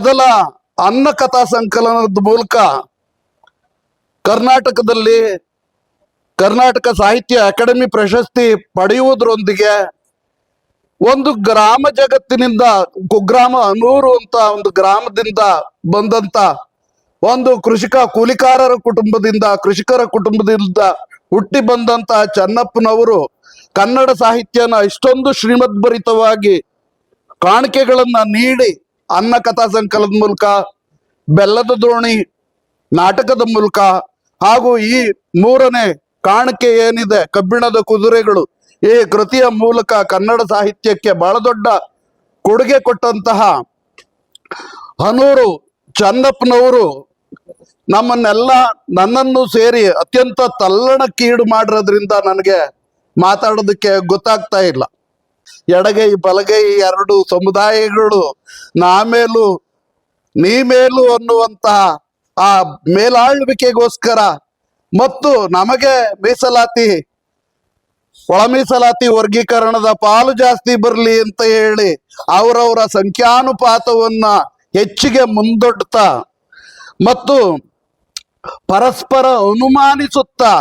ಮೊದಲ ಅನ್ನ ಕಥಾ ಸಂಕಲನದ ಮೂಲಕ ಕರ್ನಾಟಕದಲ್ಲಿ ಕರ್ನಾಟಕ ಸಾಹಿತ್ಯ ಅಕಾಡೆಮಿ ಪ್ರಶಸ್ತಿ ಪಡೆಯುವುದರೊಂದಿಗೆ ಒಂದು ಗ್ರಾಮ ಜಗತ್ತಿನಿಂದ ಕುಗ್ರಾಮ ಅನೂರು ಅಂತ ಒಂದು ಗ್ರಾಮದಿಂದ ಬಂದಂತ ಒಂದು ಕೃಷಿಕ ಕೂಲಿಕಾರರ ಕುಟುಂಬದಿಂದ, ಕೃಷಿಕರ ಕುಟುಂಬದಿಂದ ಹುಟ್ಟಿ ಬಂದಂತ ಚನ್ನಪ್ಪನವರು ಕನ್ನಡ ಸಾಹಿತ್ಯನ ಇಷ್ಟೊಂದು ಶ್ರೀಮದ್ಭರಿತವಾಗಿ ಕಾಣಿಕೆಗಳನ್ನ ನೀಡಿ ಅನ್ನ ಕಥಾ ಸಂಕಲನದ ಮೂಲಕ, ಬೆಲ್ಲದ ದೋಣಿ ನಾಟಕದ ಮೂಲಕ, ಹಾಗೂ ಈ ಮೂರನೇ ಕಾಣಿಕೆ ಏನಿದೆ, ಕಬ್ಬಿಣದ ಕುದುರೆಗಳು, ಈ ಕೃತಿಯ ಮೂಲಕ ಕನ್ನಡ ಸಾಹಿತ್ಯಕ್ಕೆ ಬಹಳ ದೊಡ್ಡ ಕೊಡುಗೆ ಕೊಟ್ಟಂತಹ ಹನೂರು ಚಂದಪ್ಪನವರು ನಮ್ಮನ್ನೆಲ್ಲ ನನ್ನನ್ನು ಸೇರಿ ಅತ್ಯಂತ ತಲ್ಲಣಕ್ಕೀಡು ಮಾಡಿರೋದ್ರಿಂದ ನನಗೆ ಮಾತಾಡೋದಕ್ಕೆ ಗೊತ್ತಾಗ್ತಾ ಇಲ್ಲ. ಎಡಗೈ ಬಲಗೈ ಎರಡು ಸಮುದಾಯಗಳು ನಾ ಮೇಲು ನೀ ಮೇಲು ಅನ್ನುವಂತಹ ಆ ಮೇಲಾಳ್ವಿಕೆಗೋಸ್ಕರ ಮತ್ತು ನಮಗೆ ಮೀಸಲಾತಿ, ಒಳ ಮೀಸಲಾತಿ ವರ್ಗೀಕರಣದ ಪಾಲು ಜಾಸ್ತಿ ಬರಲಿ ಅಂತ ಹೇಳಿ ಅವರವರ ಸಂಖ್ಯಾನುಪಾತವನ್ನ ಹೆಚ್ಚಿಗೆ ಮುಂದೊಡ್ತಾ ಮತ್ತು ಪರಸ್ಪರ ಅನುಮಾನಿಸುತ್ತಾ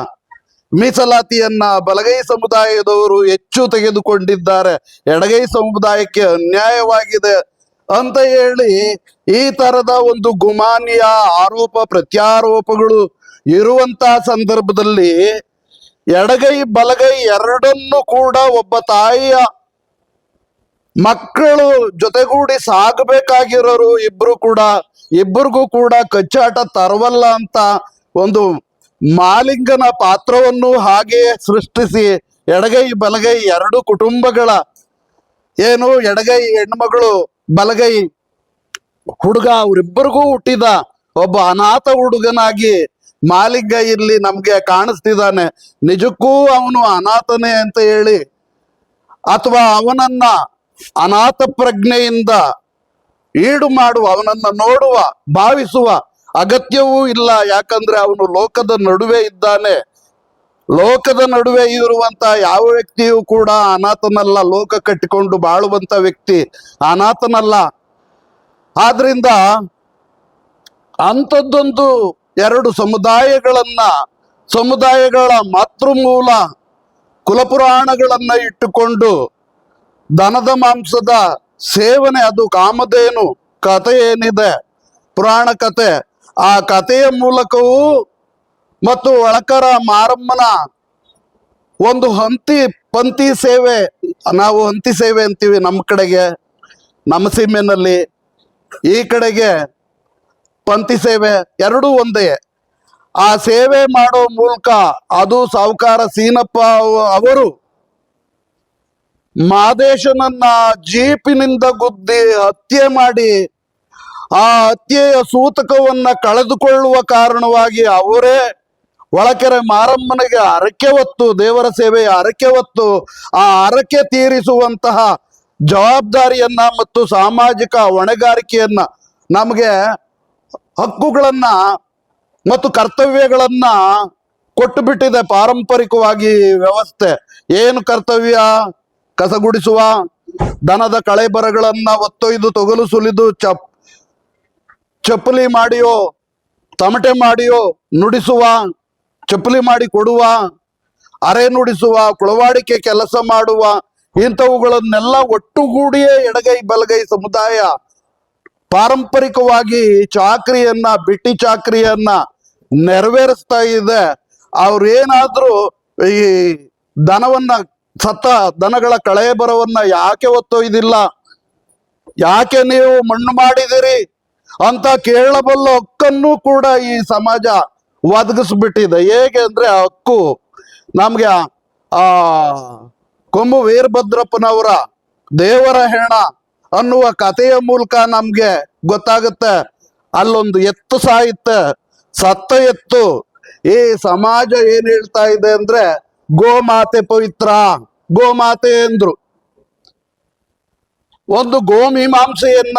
ಮೀಸಲಾತಿಯನ್ನ ಬಲಗೈ ಸಮುದಾಯದವರು ಹೆಚ್ಚು ತೆಗೆದುಕೊಂಡಿದ್ದಾರೆ. ಎಡಗೈ ಸಮುದಾಯಕ್ಕೆ ಅನ್ಯಾಯವಾಗಿದೆ ಅಂತ ಹೇಳಿ ಈ ತರದ ಒಂದು ಗುಮಾನಿಯ ಆರೋಪ ಪ್ರತ್ಯಾರೋಪಗಳು ಇರುವಂತಹ ಸಂದರ್ಭದಲ್ಲಿ ಎಡಗೈ ಬಲಗೈ ಎರಡನ್ನು ಕೂಡ ಒಬ್ಬ ತಾಯಿಯ ಮಕ್ಕಳು ಜೊತೆಗೂಡಿ ಸಾಗಬೇಕಾಗಿರೋರು ಇಬ್ರು ಕೂಡ. ಇಬ್ಬರಿಗೂ ಕೂಡ ಕಚ್ಚಾಟ ತರವಲ್ಲ ಅಂತ ಒಂದು ಮಾಲಿಂಗನ ಪಾತ್ರವನ್ನು ಹಾಗೆ ಸೃಷ್ಟಿಸಿ ಎಡಗೈ ಬಲಗೈ ಎರಡು ಕುಟುಂಬಗಳ ಏನು ಎಡಗೈ ಹೆಣ್ಮಗಳು ಬಲಗೈ ಹುಡುಗ ಅವರಿಬ್ಬರಿಗೂ ಹುಟ್ಟಿದ ಒಬ್ಬ ಅನಾಥ ಹುಡುಗನಾಗಿ ಮಾಲಿಂಗ ಇಲ್ಲಿ ನಮ್ಗೆ ಕಾಣಿಸ್ತಿದ್ದಾನೆ. ನಿಜಕ್ಕೂ ಅವನು ಅನಾಥನೇ ಅಂತ ಹೇಳಿ ಅಥವಾ ಅವನನ್ನ ಅನಾಥ ಪ್ರಜ್ಞೆಯಿಂದ ಈಡು ಮಾಡುವ, ಅವನನ್ನ ನೋಡುವ, ಭಾವಿಸುವ ಅಗತ್ಯವೂ ಇಲ್ಲ. ಯಾಕಂದ್ರೆ ಅವನು ಲೋಕದ ನಡುವೆ ಇದ್ದಾನೆ. ಲೋಕದ ನಡುವೆ ಇರುವಂತ ಯಾವ ವ್ಯಕ್ತಿಯೂ ಕೂಡ ಅನಾಥನಲ್ಲ. ಲೋಕ ಕಟ್ಟಿಕೊಂಡು ಬಾಳುವಂತ ವ್ಯಕ್ತಿ ಅನಾಥನಲ್ಲ. ಆದ್ರಿಂದ ಅಂಥದ್ದೊಂದು ಎರಡು ಸಮುದಾಯಗಳನ್ನ, ಸಮುದಾಯಗಳ ಮಾತೃಮೂಲ, ಕುಲಪುರಾಣಗಳನ್ನ ಇಟ್ಟುಕೊಂಡು ದನದ ಮಾಂಸದ ಸೇವನೆ, ಅದು ಕಾಮಧೇನು ಕಥೆ ಏನಿದೆ ಪುರಾಣ ಕಥೆ. ಆ ಕಥೆಯ ಮೂಲಕವೂ ಮತ್ತು ಒಳಕರ ಮಾರಮ್ಮನ ಒಂದು ಹಂತಿ ಪಂಥಿ ಸೇವೆ, ನಾವು ಹಂತಿ ಸೇವೆ ಅಂತೀವಿ ನಮ್ಮ ಕಡೆಗೆ, ನಮ್ಮ ಸೀಮೆನಲ್ಲಿ. ಈ ಕಡೆಗೆ ಪಂಥಿ ಸೇವೆ ಎರಡೂ ಒಂದೇ. ಆ ಸೇವೆ ಮಾಡೋ ಮೂಲಕ ಅದು ಸಾವುಕಾರ ಸೀನಪ್ಪ ಅವ- ಅವರು ಮಾದೇಶನನ್ನ ಜೀಪಿನಿಂದ ಗುದ್ದಿ ಹತ್ಯೆ ಮಾಡಿ ಆ ಹತ್ಯೆಯ ಸೂತಕವನ್ನ ಕಳೆದುಕೊಳ್ಳುವ ಕಾರಣವಾಗಿ ಅವರೇ ಒಳಕೆರೆ ಮಾರಮ್ಮನಿಗೆ ಹರಕೆ ಹೊತ್ತು, ದೇವರ ಸೇವೆಯ ಹರಕೆ ಹೊತ್ತು ಆ ಹರಕೆ ತೀರಿಸುವಂತಹ ಜವಾಬ್ದಾರಿಯನ್ನ ಮತ್ತು ಸಾಮಾಜಿಕ ಹೊಣೆಗಾರಿಕೆಯನ್ನ ನಮಗೆ ಹಕ್ಕುಗಳನ್ನ ಮತ್ತು ಕರ್ತವ್ಯಗಳನ್ನ ಕೊಟ್ಟು ಬಿಟ್ಟಿದೆ ಪಾರಂಪರಿಕವಾಗಿ ವ್ಯವಸ್ಥೆ. ಏನು ಕರ್ತವ್ಯ? ಕಸಗುಡಿಸುವ, ದನದ ಕಳೆಬರಗಳನ್ನ ಒತ್ತೊಯ್ದು ತೊಗಲು ಸುಲಿದು ಚಪ್ ಚಪ್ಪಲಿ ಮಾಡಿಯೋ, ತಮಟೆ ಮಾಡಿಯೋ ನುಡಿಸುವ, ಚಪ್ಪಲಿ ಮಾಡಿ ಕೊಡುವ, ಅರೆ ನುಡಿಸುವ, ಕುಳವಾಡಿಕೆ ಕೆಲಸ ಮಾಡುವ, ಇಂಥವುಗಳನ್ನೆಲ್ಲ ಒಟ್ಟುಗೂಡಿಯೇ ಎಡಗೈ ಬಲಗೈ ಸಮುದಾಯ ಪಾರಂಪರಿಕವಾಗಿ ಚಾಕ್ರಿಯನ್ನ, ಬಿಟ್ಟಿ ಚಾಕ್ರಿಯನ್ನ ನೆರವೇರಿಸ್ತಾ ಇದೆ. ಅವ್ರೇನಾದ್ರೂ ಈ ದನವನ್ನ, ಸತ್ತ ದನಗಳ ಕಳೆಬರವನ್ನ ಯಾಕೆ ಒತ್ತೊಯ್ದಿಲ್ಲ ಯಾಕೆ ನೀವು ಮಣ್ಣು ಮಾಡಿದಿರಿ? ಅಂತ ಕೇಳಬಲ್ಲ ಹಕ್ಕನ್ನು ಕೂಡ ಈ ಸಮಾಜ ಒದಗಿಸ್ಬಿಟ್ಟಿದೆ. ಹೇಗೆ ಅಂದ್ರೆ ಆ ಹಕ್ಕು ನಮ್ಗೆ ಆ ಕೊಂಬು ವೀರಭದ್ರಪ್ಪನವರ ದೇವರ ಹೆಣ ಅನ್ನುವ ಕಥೆಯ ಮೂಲಕ ನಮ್ಗೆ ಗೊತ್ತಾಗುತ್ತೆ. ಅಲ್ಲೊಂದು ಎತ್ತು ಸಾಹಿತ್ಯ, ಸತ್ತ ಎತ್ತು. ಈ ಸಮಾಜ ಏನ್ ಹೇಳ್ತಾ ಇದೆ ಅಂದ್ರೆ, ಗೋಮಾತೆ ಪವಿತ್ರ, ಗೋಮಾತೆ ಎಂದ್ರು. ಒಂದು ಗೋಮೀಮಾಂಸೆಯನ್ನ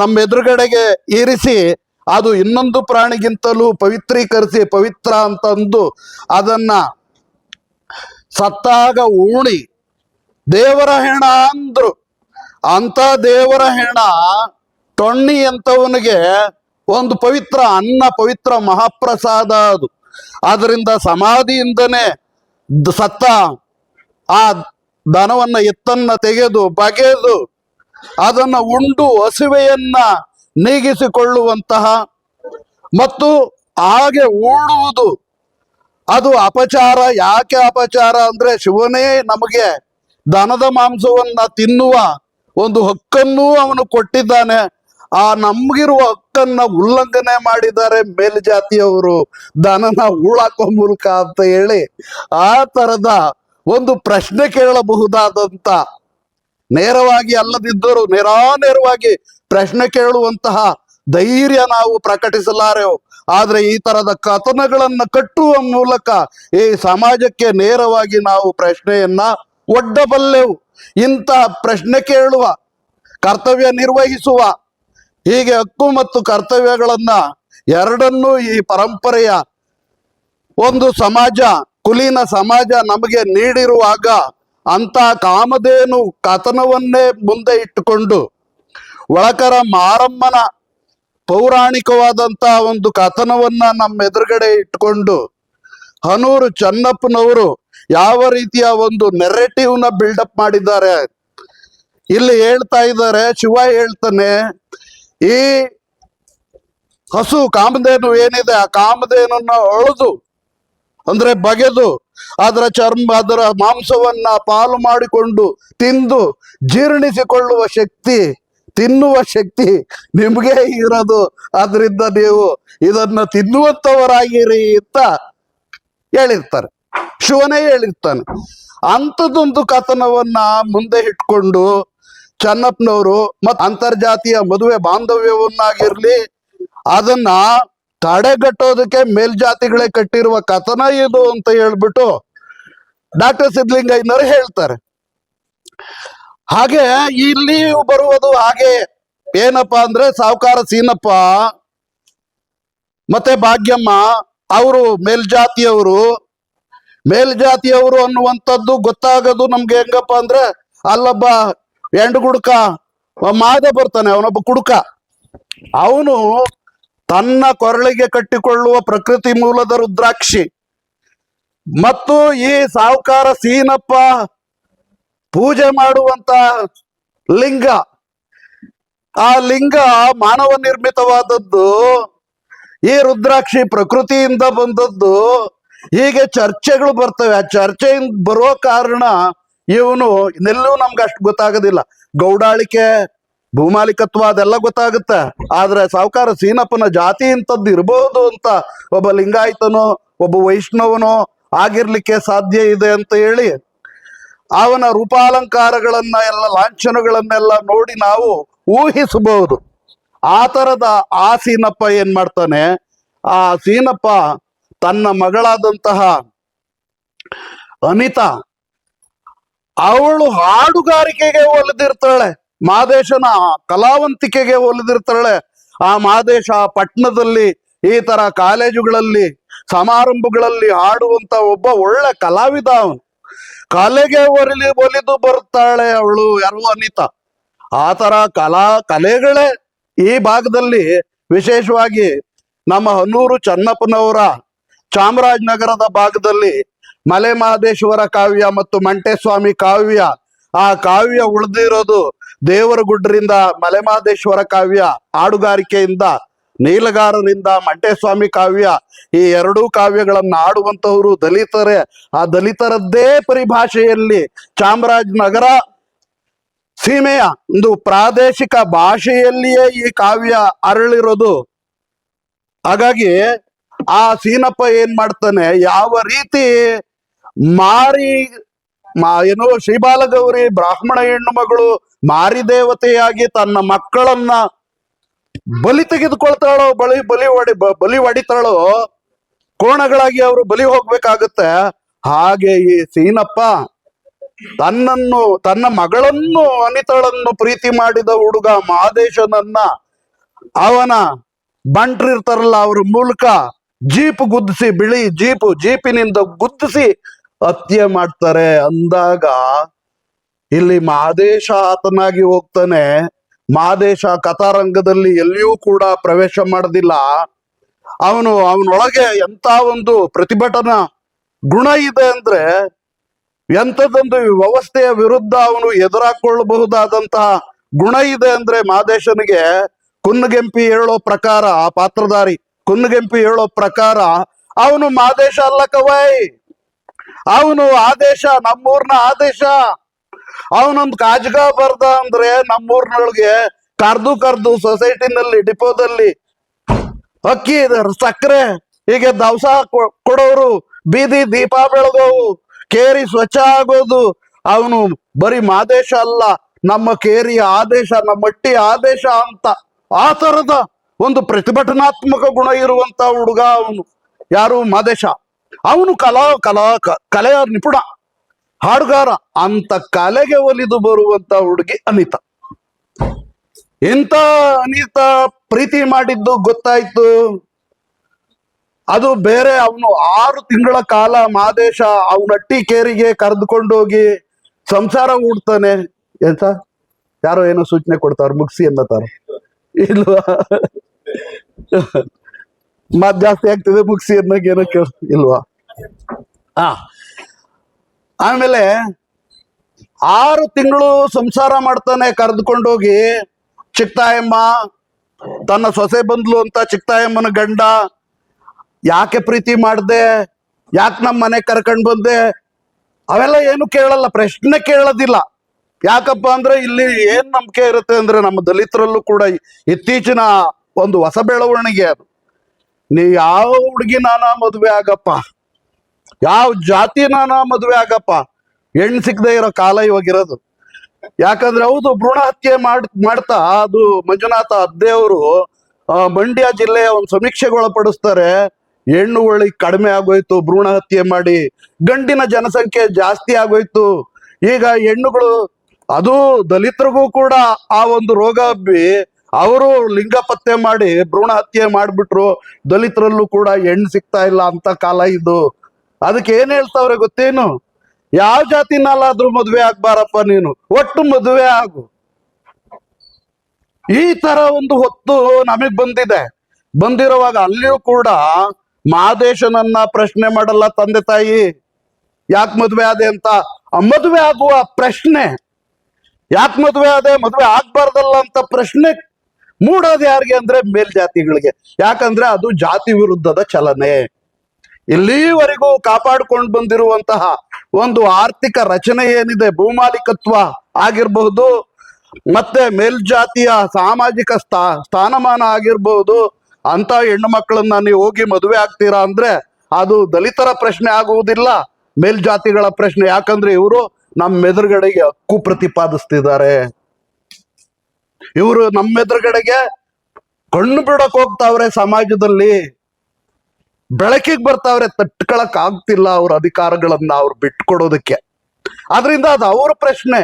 ನಮ್ಮ ಎದುರುಗಡೆಗೆ ಇರಿಸಿ, ಅದು ಇನ್ನೊಂದು ಪ್ರಾಣಿಗಿಂತಲೂ ಪವಿತ್ರೀಕರಿಸಿ, ಪವಿತ್ರ ಅಂತಂದು ಅದನ್ನ ಸತ್ತಾಗ ಉಣಿ, ದೇವರ ಹೆಣ ಅಂದ್ರು. ಅಂತ ದೇವರ ಹೆಣ ಟೊಣ್ಣಿ ಅಂತವನಿಗೆ ಒಂದು ಪವಿತ್ರ ಅನ್ನ, ಪವಿತ್ರ ಮಹಾಪ್ರಸಾದ ಅದು. ಅದರಿಂದ ಸಮಾಧಿಯಿಂದನೇ ಸತ್ತ ಆ ದನವನ್ನ ಎತ್ತನ್ನ ತೆಗೆದು, ಬಗೆದು ಅದನ್ನ ಉಂಡು ಹಸಿವೆಯನ್ನ ನೀಗಿಸಿಕೊಳ್ಳುವಂತಹ ಮತ್ತು ಹಾಗೆ ಓಡುವುದು ಅದು ಅಪಚಾರ. ಯಾಕೆ ಅಪಚಾರ ಅಂದ್ರೆ ಶಿವನೇ ನಮಗೆ ದನದ ಮಾಂಸವನ್ನ ತಿನ್ನುವ ಒಂದು ಹಕ್ಕನ್ನು ಅವನು ಕೊಟ್ಟಿದ್ದಾನೆ. ಆ ನಮ್ಗಿರುವ ಹಕ್ಕನ್ನ ಉಲ್ಲಂಘನೆ ಮಾಡಿದ್ದಾರೆ ಮೇಲ್ಜಾತಿಯವರು. ದನನ ಉಳಾಕೋ ಮೂಲಕ ಅಂತ ಹೇಳಿ ಆ ತರದ ಒಂದು ಪ್ರಶ್ನೆ ಕೇಳಬಹುದಾದಂತ ನೇರವಾಗಿ ಅಲ್ಲದಿದ್ದರೂ ನೇರಾನೇರವಾಗಿ ಪ್ರಶ್ನೆ ಕೇಳುವಂತಹ ಧೈರ್ಯ ನಾವು ಪ್ರಕಟಿಸಲಾರೆವು ಆದರೆ ಈ ತರದ ಕಥನಗಳನ್ನು ಕಟ್ಟುವ ಮೂಲಕ ಈ ಸಮಾಜಕ್ಕೆ ನೇರವಾಗಿ ನಾವು ಪ್ರಶ್ನೆಯನ್ನ ಒಡ್ಡಬಲ್ಲೆವು. ಇಂತಹ ಪ್ರಶ್ನೆ ಕೇಳುವ, ಕರ್ತವ್ಯ ನಿರ್ವಹಿಸುವ, ಹೀಗೆ ಹಕ್ಕು ಮತ್ತು ಕರ್ತವ್ಯಗಳನ್ನ ಎರಡನ್ನೂ ಈ ಪರಂಪರೆಯ ಒಂದು ಸಮಾಜ, ಕುಲೀನ ಸಮಾಜ ನಮಗೆ ನೀಡಿರುವಾಗ ಅಂತ ಕಾಮಧೇನು ಕಥನವನ್ನೇ ಮುಂದೆ ಇಟ್ಟುಕೊಂಡು ಒಳಕರ ಮಾರಮ್ಮನ ಪೌರಾಣಿಕವಾದಂತಹ ಒಂದು ಕಥನವನ್ನ ನಮ್ಮ ಎದುರುಗಡೆ ಇಟ್ಟುಕೊಂಡು ಹನೂರು ಚನ್ನಪ್ಪನವರು ಯಾವ ರೀತಿಯ ಒಂದು ನೆರೆಟಿವ್ನ ಬಿಲ್ಡಪ್ ಮಾಡಿದ್ದಾರೆ. ಇಲ್ಲಿ ಹೇಳ್ತಾ ಇದ್ದಾರೆ, ಶಿವ ಹೇಳ್ತಾನೆ, ಈ ಹಸು ಕಾಮಧೇನು ಏನಿದೆ? ಆ ಕಾಮಧೇನನ್ನ ಅಳದು, ಅಂದ್ರೆ ಬಗೆದು ಅದರ ಚರ್ಮ, ಅದರ ಮಾಂಸವನ್ನ ಪಾಲು ಮಾಡಿಕೊಂಡು ತಿಂದು ಜೀರ್ಣಿಸಿಕೊಳ್ಳುವ ಶಕ್ತಿ, ತಿನ್ನುವ ಶಕ್ತಿ ನಿಮ್ಗೆ ಇರೋದು. ಅದರಿಂದ ನೀವು ಇದನ್ನ ತಿನ್ನುವಂತವರಾಗಿರಿ ಅಂತ ಹೇಳಿರ್ತಾರೆ. ಶಿವನೇ ಹೇಳಿರ್ತಾನೆ. ಅಂಥದ್ದೊಂದು ಕಥನವನ್ನ ಮುಂದೆ ಇಟ್ಕೊಂಡು ಚನ್ನಪ್ಪನವರು ಮತ್ ಅಂತರ್ಜಾತಿಯ ಮದುವೆ ಬಾಂಧವ್ಯವನ್ನಾಗಿರ್ಲಿ, ಅದನ್ನ ತಡೆಗಟ್ಟೋದಕ್ಕೆ ಮೇಲ್ಜಾತಿಗಳೇ ಕಟ್ಟಿರುವ ಕಥನ ಇದು ಅಂತ ಹೇಳ್ಬಿಟ್ಟು ಡಾಕ್ಟರ್ ಸಿದ್ಲಿಂಗಯ್ಯನವರು ಹೇಳ್ತಾರೆ. ಹಾಗೆ ಇಲ್ಲಿ ಬರುವುದು ಹಾಗೆ. ಏನಪ್ಪಾ ಅಂದ್ರೆ ಸಾವುಕಾರ ಸೀನಪ್ಪ ಮತ್ತೆ ಭಾಗ್ಯಮ್ಮ, ಅವರು ಮೇಲ್ಜಾತಿಯವರು. ಮೇಲ್ಜಾತಿಯವರು ಅನ್ನುವಂಥದ್ದು ಗೊತ್ತಾಗೋದು ನಮ್ಗೆ ಹೆಂಗಪ್ಪ ಅಂದ್ರೆ ಅಲ್ಲೊಬ್ಬ ಎಂಡ್ ಗುಡ್ಕ ಮಾದ ಬರ್ತಾನೆ, ಅವನೊಬ್ಬ ಕುಡುಕ. ಅವನು ತನ್ನ ಕೊರಳಿಗೆ ಕಟ್ಟಿಕೊಳ್ಳುವ ಪ್ರಕೃತಿ ಮೂಲದ ರುದ್ರಾಕ್ಷಿ. ಮತ್ತು ಈ ಸಾಹುಕಾರ ಸೀನಪ್ಪ ಪೂಜೆ ಮಾಡುವಂತ ಲಿಂಗ. ಆ ಲಿಂಗ ಮಾನವ ನಿರ್ಮಿತವಾದದ್ದು, ಈ ರುದ್ರಾಕ್ಷಿ ಪ್ರಕೃತಿಯಿಂದ ಬಂದದ್ದು. ಹೀಗೆ ಚರ್ಚೆಗಳು ಬರ್ತವೆ. ಆ ಚರ್ಚೆಯಿಂದ ಬರೋ ಕಾರಣ ಇವನು ಇನ್ನೆಲ್ಲೂ ನಮ್ಗೆ ಅಷ್ಟು ಗೊತ್ತಾಗೋದಿಲ್ಲ. ಗೌಡಾಳಿಕೆ ಭೂಮಾಲಿಕತ್ವ ಅದೆಲ್ಲ ಗೊತ್ತಾಗುತ್ತೆ. ಆದ್ರೆ ಸಾವುಕಾರ ಸೀನಪ್ಪನ ಜಾತಿ ಇಂಥದ್ದು ಇರಬಹುದು ಅಂತ ಒಬ್ಬ ಲಿಂಗಾಯತನೋ, ಒಬ್ಬ ವೈಷ್ಣವನೋ ಆಗಿರ್ಲಿಕ್ಕೆ ಸಾಧ್ಯ ಇದೆ ಅಂತ ಹೇಳಿ ಅವನ ರೂಪಾಲಂಕಾರಗಳನ್ನ ಎಲ್ಲ ಲಾಂಛನಗಳನ್ನೆಲ್ಲ ನೋಡಿ ನಾವು ಊಹಿಸಬಹುದು. ಆ ತರದ ಆ ಸೀನಪ್ಪ ಏನ್ ಮಾಡ್ತಾನೆ? ಆ ಸೀನಪ್ಪ ತನ್ನ ಮಗಳಾದಂತಹ ಅನಿತಾ ಅವಳು ಹಾಡುಗಾರಿಕೆಗೆ ಒಲಿದಿರ್ತಾಳೆ. ಮಾದೇಶನ ಕಲಾವಂತಿಕೆಗೆ ಒಲಿದಿರ್ತಾಳೆ ಆ ಮಾದೇಶ ಪಟ್ಟಣದಲ್ಲಿ ಈ ತರ ಕಾಲೇಜುಗಳಲ್ಲಿ, ಸಮಾರಂಭಗಳಲ್ಲಿ ಹಾಡುವಂತ ಒಬ್ಬ ಒಳ್ಳೆ ಕಲಾವಿದ ಅವನು. ಕಲೆಗೆ ಒಲಿ ಒಲಿದು ಬರುತ್ತಾಳೆ ಅವಳು ಯಾರು ಅನಿತಾ. ಆ ತರ ಕಲಾ ಕಲೆಗಳೇ ಈ ಭಾಗದಲ್ಲಿ ವಿಶೇಷವಾಗಿ ನಮ್ಮ ಹನೂರು ಚನ್ನಪ್ಪನವರ ಚಾಮರಾಜನಗರದ ಭಾಗದಲ್ಲಿ ಮಲೆ ಮಹದೇಶ್ವರ ಕಾವ್ಯ ಮತ್ತು ಮಂಟೇಸ್ವಾಮಿ ಕಾವ್ಯ, ಆ ಕಾವ್ಯ ಉಳಿದಿರೋದು ದೇವರಗುಡ್ಡರಿಂದ ಮಲೆಮಾದೇಶ್ವರ ಕಾವ್ಯ ಹಾಡುಗಾರಿಕೆಯಿಂದ ನೀಲಗಾರರಿಂದ ಮಂಟೇಸ್ವಾಮಿ ಕಾವ್ಯ ಈ ಎರಡೂ ಕಾವ್ಯಗಳನ್ನು ಆಡುವಂತವರು ದಲಿತರೇ. ಆ ದಲಿತರದ್ದೇ ಪರಿಭಾಷೆಯಲ್ಲಿ ಚಾಮರಾಜನಗರ ಸೀಮೆಯ ಒಂದು ಪ್ರಾದೇಶಿಕ ಭಾಷೆಯಲ್ಲಿಯೇ ಈ ಕಾವ್ಯ ಅರಳಿರೋದು. ಹಾಗಾಗಿ ಆ ಸೀನಪ್ಪ ಏನ್ ಮಾಡ್ತಾನೆ, ಯಾವ ರೀತಿ ಮಾರಿ, ಮಾ, ಏನು ಶ್ರೀಬಾಲಗೌರಿ ಬ್ರಾಹ್ಮಣ ಹೆಣ್ಣು ಮಗಳು ಮಾರಿ ದೇವತೆಯಾಗಿ ತನ್ನ ಮಕ್ಕಳನ್ನ ಬಲಿ ತೆಗೆದುಕೊಳ್ತಾಳೋ, ಬಲಿ ಬಲಿ ಹೊಡಿ ಬಲಿ ಹೊಡಿತಾಳೋ ಕೋಣಗಳಾಗಿ ಅವರು ಬಲಿ ಹೋಗ್ಬೇಕಾಗತ್ತೆ. ಹಾಗೆ ಈ ಸೀನಪ್ಪ ತನ್ನನ್ನು, ತನ್ನ ಮಗಳನ್ನು, ಅನಿತಳನ್ನು ಪ್ರೀತಿ ಮಾಡಿದ ಹುಡುಗ ಮಹಾದೇಶನನ್ನ ಅವನ ಬಂಟ್ರಿರ್ತಾರಲ್ಲ ಅವ್ರ ಮೂಲಕ ಜೀಪ್ ಗುದ್ದಿಸಿ, ಬಿಳಿ ಜೀಪು, ಜೀಪಿನಿಂದ ಗುದ್ದಿಸಿ ಹತ್ಯೆ ಮಾಡ್ತಾರೆ ಅಂದಾಗ ಇಲ್ಲಿ ಮಹಾದೇಶ ಆತನಾಗಿ ಹೋಗ್ತಾನೆ. ಮಾದೇಶ ಕಥಾರಂಗದಲ್ಲಿ ಎಲ್ಲಿಯೂ ಕೂಡ ಪ್ರವೇಶ ಮಾಡದಿಲ್ಲ. ಅವನು, ಅವನೊಳಗೆ ಎಂತ ಒಂದು ಪ್ರತಿಭಟನಾ ಗುಣ ಇದೆ ಅಂದ್ರೆ ಎಂಥದೊಂದು ವ್ಯವಸ್ಥೆಯ ವಿರುದ್ಧ ಅವನು ಎದುರಾಕೊಳ್ಳಬಹುದಾದಂತಹ ಗುಣ ಇದೆ ಅಂದ್ರೆ ಮಾದೇಶನಿಗೆ ಕುನ್ನಗೆಂಪಿ ಹೇಳೋ ಪ್ರಕಾರ, ಆ ಪಾತ್ರಧಾರಿ ಕುನ್ನಗೆಂಪಿ ಹೇಳೋ ಪ್ರಕಾರ ಅವನು ಮಾದೇಶ ಅಲ್ಲ ಕವೈ. ಅವನು ಆದೇಶ, ನಮ್ಮೂರ್ನ ಆದೇಶ. ಅವನೊಂದು ಕಾಜಗ ಬರ್ದ ಅಂದ್ರೆ ನಮ್ಮೂರ್ನೊಳಗೆ ಕರ್ದು ಕರ್ದು ಸೊಸೈಟಿನಲ್ಲಿ, ಡಿಪೋದಲ್ಲಿ ಅಕ್ಕಿ ಸಕ್ಕರೆ ಹೀಗೆ ದವಸ ಕೊಡೋರು, ಬೀದಿ ದೀಪ ಬೆಳಗೋವು, ಕೇರಿ ಸ್ವಚ್ಛ ಆಗೋದು. ಅವನು ಬರೀ ಮಾದೇಶ ಅಲ್ಲ, ನಮ್ಮ ಕೇರಿಯ ಆದೇಶ, ನಮ್ಮ ಮಟ್ಟಿ ಆದೇಶ ಅಂತ. ಆ ತರದ ಒಂದು ಪ್ರತಿಭಟನಾತ್ಮಕ ಗುಣ ಇರುವಂತ ಹುಡುಗ ಅವನು. ಯಾರು? ಮಾದೇಶ. ಅವನು ಕಲಾ ಕಲಾ ಕಲೆಯ ನಿಪುಣ. ಹಾಡುಗಾರ, ಅಂತ ಕಲೆಗೆ ಒಲಿದು ಬರುವಂತ ಹುಡುಗಿ ಅನಿತಾ. ಎಂತ ಅನಿತಾ ಪ್ರೀತಿ ಮಾಡಿದ್ದು ಗೊತ್ತಾಯ್ತು? ಅದು ಬೇರೆ, ಅವನು ಆರು ತಿಂಗಳ ಕಾಲ ಮಾದೇಶ ಅವನಟ್ಟಿ ಕೇರಿಗೆ ಕರೆದುಕೊಂಡೋಗಿ ಸಂಸಾರ ಹೂಡ್ತಾನೆ. ಎಂತ? ಯಾರೋ ಏನೋ ಸೂಚನೆ ಕೊಡ್ತಾರ ಮುಗಿಸಿ ಅನ್ನತಾರ ಇಲ್ವಾ? ಮತ್ ಜಾಸ್ತಿ ಆಗ್ತದೆ, ಮುಗಿಸಿ ಅನ್ನೋಕೆ ಏನೋ ಕೇಳ ಇಲ್ವಾ? ಆ ಆಮೇಲೆ ಆರು ತಿಂಗಳು ಸಂಸಾರ ಮಾಡ್ತಾನೆ ಕರೆದುಕೊಂಡೋಗಿ ಚಿಕ್ತಾಯಮ್ಮ, ತನ್ನ ಸೊಸೆ ಬಂದ್ಲು ಅಂತ ಚಿಕ್ತಾಯಮ್ಮನ ಗಂಡ, ಯಾಕೆ ಪ್ರೀತಿ ಮಾಡ್ದೆ, ಯಾಕೆ ನಮ್ಮ ಮನೆ ಕರ್ಕೊಂಡು ಬಂದೆ? ಅವೆಲ್ಲ ಏನು ಕೇಳಲ್ಲ, ಪ್ರಶ್ನೆ ಕೇಳೋದಿಲ್ಲ. ಯಾಕಪ್ಪ ಅಂದ್ರೆ ಇಲ್ಲಿ ಏನ್ ನಂಬಿಕೆ ಇರುತ್ತೆ ಅಂದ್ರೆ ನಮ್ಮ ದಲಿತರಲ್ಲೂ ಕೂಡ ಇತ್ತೀಚಿನ ಒಂದು ಹೊಸ ಬೆಳವಣಿಗೆ ಅದು. ನೀ ಯಾವ ಹುಡುಗಿ ನಾನಾ ಮದುವೆ ಆಗಪ್ಪ? ಯಾವ ಜಾತಿ ನಾನ ಮದುವೆ ಆಗಪ್ಪ? ಹೆಣ್ಣು ಸಿಕ್ಕದೆ ಇರೋ ಕಾಲ ಇವಾಗಿರೋದು. ಯಾಕಂದ್ರೆ ಹೌದು ಭ್ರೂಣ ಹತ್ಯೆ ಮಾಡ್ ಮಾಡ್ತಾ ಅದು ಮಂಜುನಾಥ ಅದ್ದೇವರು ಆ, ಮಂಡ್ಯ ಜಿಲ್ಲೆಯ ಒಂದು ಸಮೀಕ್ಷೆಗೆ ಒಳಪಡಿಸ್ತಾರೆ. ಹೆಣ್ಣುಗಳಿಗೆ ಕಡಿಮೆ ಆಗೋಯ್ತು ಭ್ರೂಣ ಹತ್ಯೆ ಮಾಡಿ. ಗಂಡಿನ ಜನಸಂಖ್ಯೆ ಜಾಸ್ತಿ ಆಗೋಯ್ತು. ಈಗ ಹೆಣ್ಣುಗಳು ಅದು ದಲಿತರಿಗೂ ಕೂಡ ಆ ಒಂದು ರೋಗ ಹಬ್ಬಿ ಅವರು ಲಿಂಗ ಪತ್ತೆ ಮಾಡಿ ಭ್ರೂಣ ಹತ್ಯೆ ಮಾಡಿಬಿಟ್ರು. ದಲಿತರಲ್ಲೂ ಕೂಡ ಹೆಣ್ಣು ಸಿಗ್ತಾ ಇಲ್ಲ ಅಂತ ಕಾಲ ಇದು. ಅದಕ್ಕೆ ಏನ್ ಹೇಳ್ತಾವ್ರೆ ಗೊತ್ತೇನು? ಯಾವ ಜಾತಿನಲ್ಲಾದ್ರೂ ಮದುವೆ ಆಗ್ಬಾರಪ್ಪ ನೀನು. ಒಟ್ಟು ಮದುವೆ ಆಗು. ಈ ತರ ಒಂದು ಹೊತ್ತು ನಮಗ್ ಬಂದಿದೆ. ಬಂದಿರುವಾಗ ಅಲ್ಲಿಯೂ ಕೂಡ ಮಹಾದೇಶನನ್ನ ಪ್ರಶ್ನೆ ಮಾಡಲ್ಲ ತಂದೆ ತಾಯಿ. ಯಾಕೆ ಮದುವೆ ಆದೆ ಅಂತ? ಮದುವೆ ಆಗುವ ಪ್ರಶ್ನೆ. ಯಾಕೆ ಮದುವೆ ಆದೆ? ಮದುವೆ ಆಗ್ಬಾರ್ದಲ್ಲ ಅಂತ ಪ್ರಶ್ನೆ ಮೂಡೋದು ಯಾರಿಗೆ ಅಂದ್ರೆ ಮೇಲ್ಜಾತಿಗಳಿಗೆ. ಯಾಕಂದ್ರೆ ಅದು ಜಾತಿ ವಿರುದ್ಧದ ಚಲನೆ. ಇಲ್ಲಿವರೆಗೂ ಕಾಪಾಡಿಕೊಂಡು ಬಂದಿರುವಂತಹ ಒಂದು ಆರ್ಥಿಕ ರಚನೆ ಏನಿದೆ, ಭೂಮಾಲಿಕತ್ವ ಆಗಿರಬಹುದು, ಮತ್ತೆ ಮೇಲ್ಜಾತಿಯ ಸಾಮಾಜಿಕ ಸ್ಥಾ, ಸ್ಥಾನಮಾನ ಆಗಿರ್ಬಹುದು, ಅಂತ ಹೆಣ್ಣು ಮಕ್ಕಳನ್ನ ನೀವು ಹೋಗಿ ಮದುವೆ ಆಗ್ತೀರಾ ಅಂದ್ರೆ ಅದು ದಲಿತರ ಪ್ರಶ್ನೆ ಆಗುವುದಿಲ್ಲ, ಮೇಲ್ಜಾತಿಗಳ ಪ್ರಶ್ನೆ, ಯಾಕಂದ್ರೆ ಇವರು ನಮ್ಮ ಎದುರುಗಡೆಗೆ ಹಕ್ಕು ಪ್ರತಿಪಾದಿಸ್ತಿದ್ದಾರೆ. ಇವರು ನಮ್ಮ ಎದುರುಗಡೆಗೆ ಕಣ್ಣು ಬಿಡಕ್ ಹೋಗ್ತಾವ್ರೆ ಸಮಾಜದಲ್ಲಿ. ಬೆಳಕಿಗೆ ಬರ್ತಾವ್ರೆ, ತಟ್ಕೊಳಕ್ ಆಗ್ತಿಲ್ಲ ಅವ್ರ ಅಧಿಕಾರಗಳನ್ನ ಅವ್ರು ಬಿಟ್ಕೊಡೋದಕ್ಕೆ. ಆದ್ರಿಂದ ಅದು ಅವ್ರ ಪ್ರಶ್ನೆ.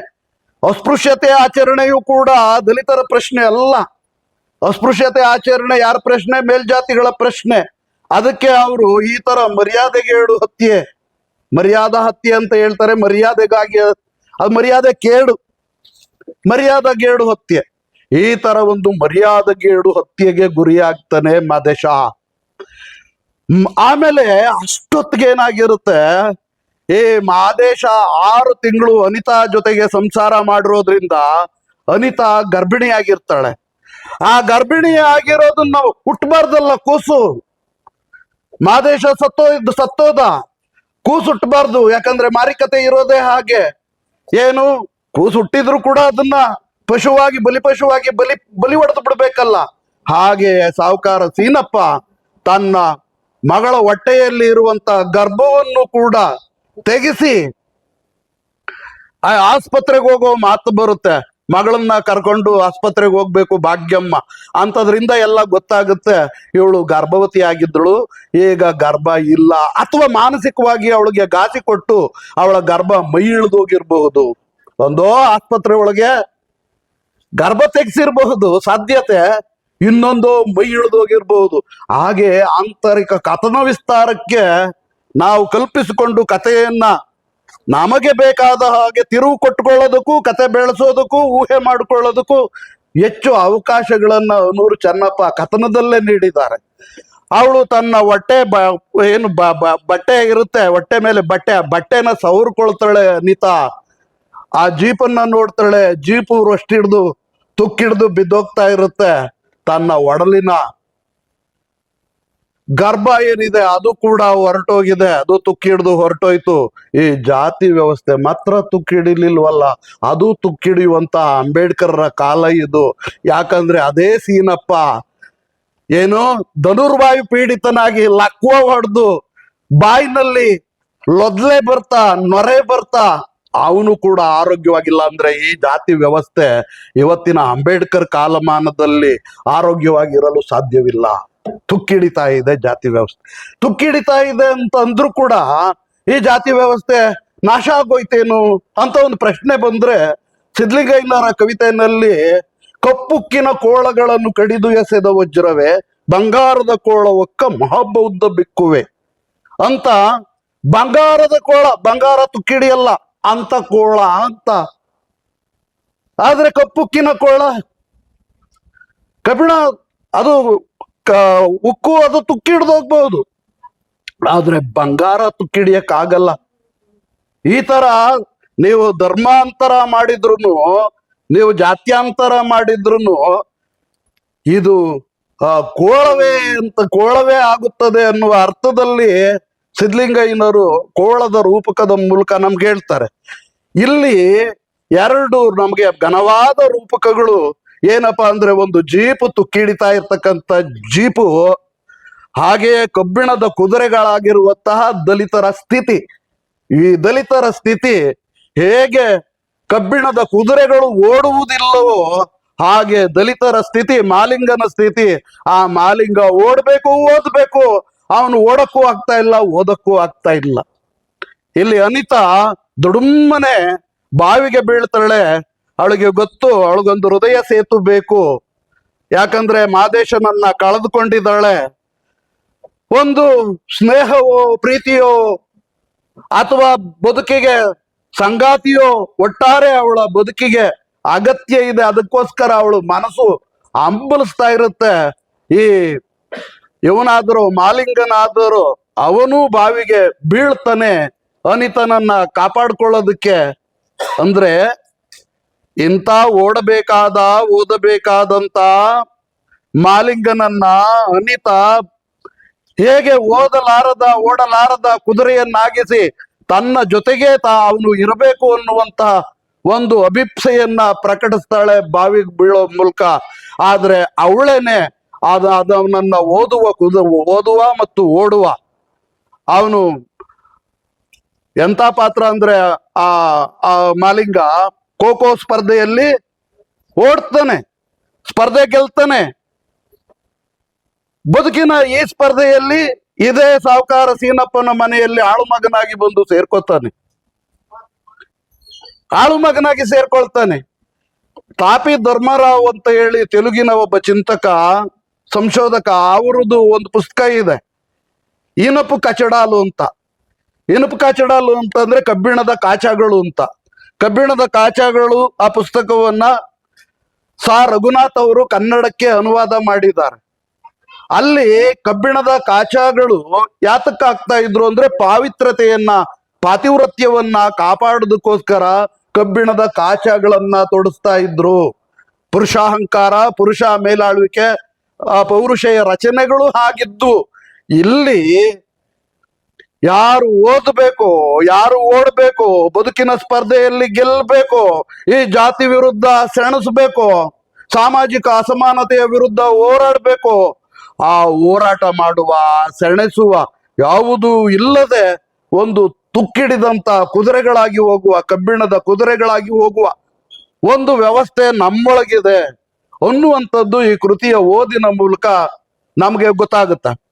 ಅಸ್ಪೃಶ್ಯತೆ ಆಚರಣೆಯು ಕೂಡ ದಲಿತರ ಪ್ರಶ್ನೆ ಅಲ್ಲ. ಅಸ್ಪೃಶ್ಯತೆ ಆಚರಣೆ ಯಾರ ಪ್ರಶ್ನೆ? ಮೇಲ್ಜಾತಿಗಳ ಪ್ರಶ್ನೆ. ಅದಕ್ಕೆ ಅವರು ಈ ತರ ಮರ್ಯಾದೆಗೇಡು ಹತ್ಯೆ. ಮರ್ಯಾದಾ ಹತ್ಯೆ ಅಂತ ಹೇಳ್ತಾರೆ, ಮರ್ಯಾದೆಗಾಗಿ ಅದು ಮರ್ಯಾದೆ ಕೇಡು. ಮರ್ಯಾದಗೇಡು ಹತ್ಯೆ. ಈ ತರ ಒಂದು ಮರ್ಯಾದಗೇಡು ಹತ್ಯೆಗೆ ಗುರಿಯಾಗ್ತಾನೆ ಮದೇಶ. ಆಮೇಲೆ ಅಷ್ಟೊತ್ತಿಗೆ ಏನಾಗಿರುತ್ತೆ? ಏ ಮಾದೇಶ ಆರು ತಿಂಗಳು ಅನಿತಾ ಜೊತೆಗೆ ಸಂಸಾರ ಮಾಡಿರೋದ್ರಿಂದ ಅನಿತಾ ಗರ್ಭಿಣಿ ಆಗಿರ್ತಾಳೆ ಆ ಗರ್ಭಿಣಿ ಆಗಿರೋದನ್ನ ಹುಟ್ಟಬಾರ್ದಲ್ಲ ಕೂಸು. ಮಾದೇಶ ಸತ್ತೋ ಸತ್ತೋದ. ಕೂಸು ಹುಟ್ಟಬಾರ್ದು ಯಾಕಂದ್ರೆ ಮಾರಿಕತೆ ಇರೋದೇ ಹಾಗೆ. ಏನು? ಕೂಸು ಹುಟ್ಟಿದ್ರು ಕೂಡ ಅದನ್ನ ಪಶುವಾಗಿ, ಬಲಿ ಪಶುವಾಗಿ, ಬಲಿ ಬಲಿ ಹೊಡೆದು ಬಿಡ್ಬೇಕಲ್ಲ. ಹಾಗೆ ಸಾವುಕಾರ ಸೀನಪ್ಪ ತನ್ನ ಮಗಳ ಹೊಟ್ಟೆಯಲ್ಲಿ ಇರುವಂತ ಗರ್ಭವನ್ನು ಕೂಡ ತೆಗೆಸಿ ಆ ಆಸ್ಪತ್ರೆಗೆ ಹೋಗೋ ಮಾತು ಬರುತ್ತೆ. ಮಗಳನ್ನ ಕರ್ಕೊಂಡು ಆಸ್ಪತ್ರೆಗೆ ಹೋಗ್ಬೇಕು ಭಾಗ್ಯಮ್ಮ. ಅಂತದ್ರಿಂದ ಎಲ್ಲ ಗೊತ್ತಾಗುತ್ತೆ, ಇವಳು ಗರ್ಭವತಿ ಆಗಿದ್ದಳು, ಈಗ ಗರ್ಭ ಇಲ್ಲ. ಅಥವಾ ಮಾನಸಿಕವಾಗಿ ಅವಳಿಗೆ ಗಾಸಿ ಕೊಟ್ಟು ಅವಳ ಗರ್ಭ ಮೈ ಇಳಿದೋಗಿರ್ಬಹುದು ಒಂದೋ ಆಸ್ಪತ್ರೆ ಒಳಗೆ ಗರ್ಭ ತೆಗೆಸಿರ್ಬಹುದು ಸಾಧ್ಯತೆ. ಇನ್ನೊಂದು ಮೈ ಇಳಿದೋಗಿರ್ಬಹುದು ಹಾಗೆ ಆಂತರಿಕ ಕಥನ ವಿಸ್ತಾರಕ್ಕೆ ನಾವು ಕಲ್ಪಿಸಿಕೊಂಡು ಕಥೆಯನ್ನ ನಮಗೆ ಬೇಕಾದ ಹಾಗೆ ತಿರುವು ಕೊಟ್ಕೊಳ್ಳೋದಕ್ಕೂ ಕತೆ ಬೆಳೆಸೋದಕ್ಕೂ, ಊಹೆ ಮಾಡಿಕೊಳ್ಳೋದಕ್ಕೂ ಹೆಚ್ಚು ಅವಕಾಶಗಳನ್ನ ನೂರು ಚೆನ್ನಪ್ಪ ಕಥನದಲ್ಲೇ ನೀಡಿದ್ದಾರೆ. ಅವಳು ತನ್ನ ಹೊಟ್ಟೆ ಬ, ಏನು ಬ ಬಟ್ಟೆ ಇರುತ್ತೆ, ಹೊಟ್ಟೆ ಮೇಲೆ ಬಟ್ಟೆ ಬಟ್ಟೆನ ಸವರ್ಕೊಳ್ತಾಳೆ ನಿತಾ ಆ ಜೀಪನ್ನ ನೋಡ್ತಾಳೆ, ಜೀಪು ರೊಷ್ಟಿಡ್ದು ತುಕ್ಕಿಡ್ದು ಬಿದ್ದೋಗ್ತಾ ಇರುತ್ತೆ. ತನ್ನ ಒಡಲಿನ ಗರ್ಭ ಏನಿದೆ ಅದು ಕೂಡ ಹೊರಟೋಗಿದೆ. ಅದು ತುಕ್ಕಿಡ್ದು ಹೊರಟೋಯ್ತು. ಈ ಜಾತಿ ವ್ಯವಸ್ಥೆ ಮಾತ್ರ ತುಕ್ಕಿಡಿಲಿಲ್ವಲ್ಲ ಅದು ತುಕ್ಕಿಡಿಯುವಂತ ಅಂಬೇಡ್ಕರ್ರ ಕಾಲ ಇದು. ಯಾಕಂದ್ರೆ ಅದೇ ಸೀನಪ್ಪ ಏನು ಧನುರ್ವಾಯು ಪೀಡಿತನಾಗಿ ಲಕ್ವ ಹೊಡೆದು ಬಾಯಿನಲ್ಲಿ ಲೊದ್ಲೆ ಬರ್ತಾ, ನೊರೆ ಬರ್ತಾ ಅವನು ಕೂಡ ಆರೋಗ್ಯವಾಗಿಲ್ಲ ಅಂದ್ರೆ ಈ ಜಾತಿ ವ್ಯವಸ್ಥೆ ಇವತ್ತಿನ ಅಂಬೇಡ್ಕರ್ ಕಾಲಮಾನದಲ್ಲಿ ಆರೋಗ್ಯವಾಗಿರಲು ಸಾಧ್ಯವಿಲ್ಲ. ತುಕ್ಕಿಡಿತಾ ಇದೆ ಜಾತಿ ವ್ಯವಸ್ಥೆ. ತುಕ್ಕಿಡಿತಾ ಇದೆ ಅಂತ ಅಂದ್ರೂ ಕೂಡ ಈ ಜಾತಿ ವ್ಯವಸ್ಥೆ ನಾಶ ಆಗೋಯ್ತೇನು ಅಂತ ಒಂದು ಪ್ರಶ್ನೆ ಬಂದ್ರೆ ಸಿದ್ಲಿಂಗಯ್ಯನವರ ಕವಿತೆಯಲ್ಲಿ ಕಪ್ಪುಕ್ಕಿನ ಕೋಳಗಳನ್ನು ಕಡಿದು ಎಸೆದ ವಜ್ರವೇ, ಬಂಗಾರದ ಕೋಳ ಒಕ್ಕ ಮಹಾಬೌದ್ಧ ಬಿಕ್ಕುವೆ ಅಂತ ಬಂಗಾರದ ಕೋಳ, ಬಂಗಾರ ತುಕ್ಕಿಡಿಯಲ್ಲ ಅಂತ ಕೋಳ ಅಂತ. ಆದ್ರೆ ಕಪ್ಪುಕ್ಕಿನ ಕೋಳ? ಕಬ್ಬಿಣ ಅದು ಉಕ್ಕು, ಅದು ತುಕ್ಕಿ ಹಿಡ್ದೋಗ್ಬಹುದು ಆದ್ರೆ ಬಂಗಾರ ತುಕ್ಕಿಡಿಯಕ್ಕಾಗಲ್ಲ ಈ ತರ ನೀವು ಧರ್ಮಾಂತರ ಮಾಡಿದ್ರು ನೀವು ಜಾತ್ಯಾಂತರ ಮಾಡಿದ್ರು ಇದು ಕೋಳವೇ ಅಂತ, ಕೋಳವೇ ಆಗುತ್ತದೆ ಅನ್ನುವ ಅರ್ಥದಲ್ಲಿ ಸಿದ್ಲಿಂಗಯ್ಯನವರು ಕೋಳದ ರೂಪಕದ ಮೂಲಕ ನಮ್ಗೆ ಹೇಳ್ತಾರೆ. ಇಲ್ಲಿ ಎರಡು ನಮಗೆ ಘನವಾದ ರೂಪಕಗಳು ಏನಪ್ಪಾ ಅಂದ್ರೆ ಒಂದು ಜೀಪು ತುಕ್ಕಿಡಿತಾ ಇರ್ತಕ್ಕಂಥ ಜೀಪು ಹಾಗೆಯೇ ಕಬ್ಬಿಣದ ಕುದುರೆಗಳಾಗಿರುವಂತಹ ದಲಿತರ ಸ್ಥಿತಿ. ಈ ದಲಿತರ ಸ್ಥಿತಿ ಹೇಗೆ ಕಬ್ಬಿಣದ ಕುದುರೆಗಳು ಓಡುವುದಿಲ್ಲವೋ ಹಾಗೆ ದಲಿತರ ಸ್ಥಿತಿ, ಮಾಲಿಂಗನ ಸ್ಥಿತಿ, ಆ ಮಾಲಿಂಗ ಓಡ್ಬೇಕು, ಓದ್ಬೇಕು ಅವನು ಓಡಕ್ಕೂ ಆಗ್ತಾ ಇಲ್ಲ, ಓದಕ್ಕೂ ಆಗ್ತಾ ಇಲ್ಲ. ಇಲ್ಲಿ ಅನಿತಾ ದುಡುಮ್ಮನೆ ಬಾವಿಗೆ ಬೀಳ್ತಾಳೆ. ಅವಳಿಗೆ ಗೊತ್ತು, ಅವಳಿಗೊಂದು ಹೃದಯ ಸೇತು ಬೇಕು. ಯಾಕಂದ್ರೆ ಮಾದೇಶನನ್ನ ಕಳೆದುಕೊಂಡಿದ್ದಾಳೆ. ಒಂದು ಸ್ನೇಹವೋ, ಪ್ರೀತಿಯೋ, ಅಥವಾ ಬದುಕಿಗೆ ಸಂಗಾತಿಯೋ ಒಟ್ಟಾರೆ ಅವಳ ಬದುಕಿಗೆ ಅಗತ್ಯ ಇದೆ. ಅದಕ್ಕೋಸ್ಕರ ಅವಳು ಮನಸ್ಸು ಹಂಬಲಿಸ್ತಾ ಇರುತ್ತೆ ಈ ಇವನಾದರೂ ಮಾಲಿಂಗನಾದರೂ ಅವನು ಬಾವಿಗೆ ಬೀಳ್ತಾನೆ, ಅನಿತನನ್ನ ಕಾಪಾಡ್ಕೊಳ್ಳೋದಕ್ಕೆ. ಅಂದ್ರೆ ಇಂಥ ಓಡಬೇಕಾದ ಓದಬೇಕಾದಂತ ಮಾಲಿಂಗನನ್ನ ಅನಿತ ಹೇಗೆ ಓದಲಾರದ, ಓಡಲಾರದ ಕುದುರೆಯನ್ನಾಗಿಸಿ ತನ್ನ ಜೊತೆಗೆ ತಾ ಅವನು ಇರಬೇಕು ಅನ್ನುವಂತ ಒಂದು ಅಭಿಪ್ಸೆಯನ್ನ ಪ್ರಕಟಿಸ್ತಾಳೆ ಬಾವಿಗೆ ಬೀಳೋ ಮೂಲಕ. ಆದ್ರೆ ಅವಳೇನೆ ಅದ ಅವನನ್ನ ಓದುವ ಕುದ ಓದುವ ಮತ್ತು ಓಡುವ. ಅವನು ಎಂತ ಪಾತ್ರ ಅಂದ್ರೆ ಆ ಆ ಮಾಲಿಂಗ ಖೋ ಸ್ಪರ್ಧೆಯಲ್ಲಿ ಓಡ್ತಾನೆ, ಸ್ಪರ್ಧೆ ಗೆಲ್ತಾನೆ. ಬದುಕಿನ ಈ ಸ್ಪರ್ಧೆಯಲ್ಲಿ ಇದೇ ಸಾವುಕಾರ ಸೀನಪ್ಪನ ಮನೆಯಲ್ಲಿ ಆಳು ಮಗನಾಗಿ ಬಂದು ಸೇರ್ಕೊತಾನೆ. ಆಳು ಮಗನಾಗಿ ಸೇರ್ಕೊಳ್ತಾನೆ. ತಾಪಿ ಧರ್ಮರಾವ್ ಅಂತ ಹೇಳಿ ತೆಲುಗಿನ ಒಬ್ಬ ಚಿಂತಕ ಸಂಶೋಧಕ ಅವರದ್ದು ಒಂದು ಪುಸ್ತಕ ಇದೆ. ಇನಪು ಕಚಡಾಲು ಅಂತ. ಇನಪು ಕಚಡಾಲು ಅಂತಂದ್ರೆ ಕಬ್ಬಿಣದ ಕಾಚಾಗಳು ಅಂತ. ಕಬ್ಬಿಣದ ಕಾಚಾಗಳು ಆ ಪುಸ್ತಕವನ್ನ ಸಾ. ರಘುನಾಥ್ ಅವರು ಕನ್ನಡಕ್ಕೆ ಅನುವಾದ ಮಾಡಿದ್ದಾರೆ. ಅಲ್ಲಿ ಕಬ್ಬಿಣದ ಕಾಚಾಗಳು ಯಾತಕ್ಕ ಆಗ್ತಾ ಇದ್ರು ಅಂದ್ರೆ ಪಾವಿತ್ರತೆಯನ್ನ, ಪಾತಿವ್ರತ್ಯವನ್ನ ಕಾಪಾಡೋದಕ್ಕೋಸ್ಕರ ಕಬ್ಬಿಣದ ಕಾಚಾಗಳನ್ನ ತೊಡಸ್ತಾ ಇದ್ರು. ಪುರುಷಾಹಂಕಾರ, ಪುರುಷ ಮೇಲಾಳ್ವಿಕೆ ಆ ಪೌರುಷೆಯ ರಚನೆಗಳು ಹಾಗಿದ್ದು, ಇಲ್ಲಿ ಯಾರು ಓದಬೇಕು, ಯಾರು ಓಡ್ಬೇಕು, ಬದುಕಿನ ಸ್ಪರ್ಧೆಯಲ್ಲಿ ಗೆಲ್ಲಬೇಕೋ ಈ ಜಾತಿ ವಿರುದ್ಧ ಸೆಣಸಬೇಕು, ಸಾಮಾಜಿಕ ಅಸಮಾನತೆಯ ವಿರುದ್ಧ ಹೋರಾಡಬೇಕು, ಆ ಹೋರಾಟ ಮಾಡುವ, ಸೆಣಸುವ ಯಾವುದೂ ಇಲ್ಲದೆ ಒಂದು ತುಕ್ಕಿಡಿದಂತ ಕುದುರೆಗಳಾಗಿ ಹೋಗುವ, ಕಬ್ಬಿಣದ ಕುದುರೆಗಳಾಗಿ ಹೋಗುವ ಒಂದು ವ್ಯವಸ್ಥೆ ನಮ್ಮೊಳಗಿದೆ. ಅನ್ನುವಂಥದ್ದು ಈ ಕೃತಿಯ ಓದಿನ ಮೂಲಕ ನಮಗೆ ಗೊತ್ತಾಗುತ್ತೆ.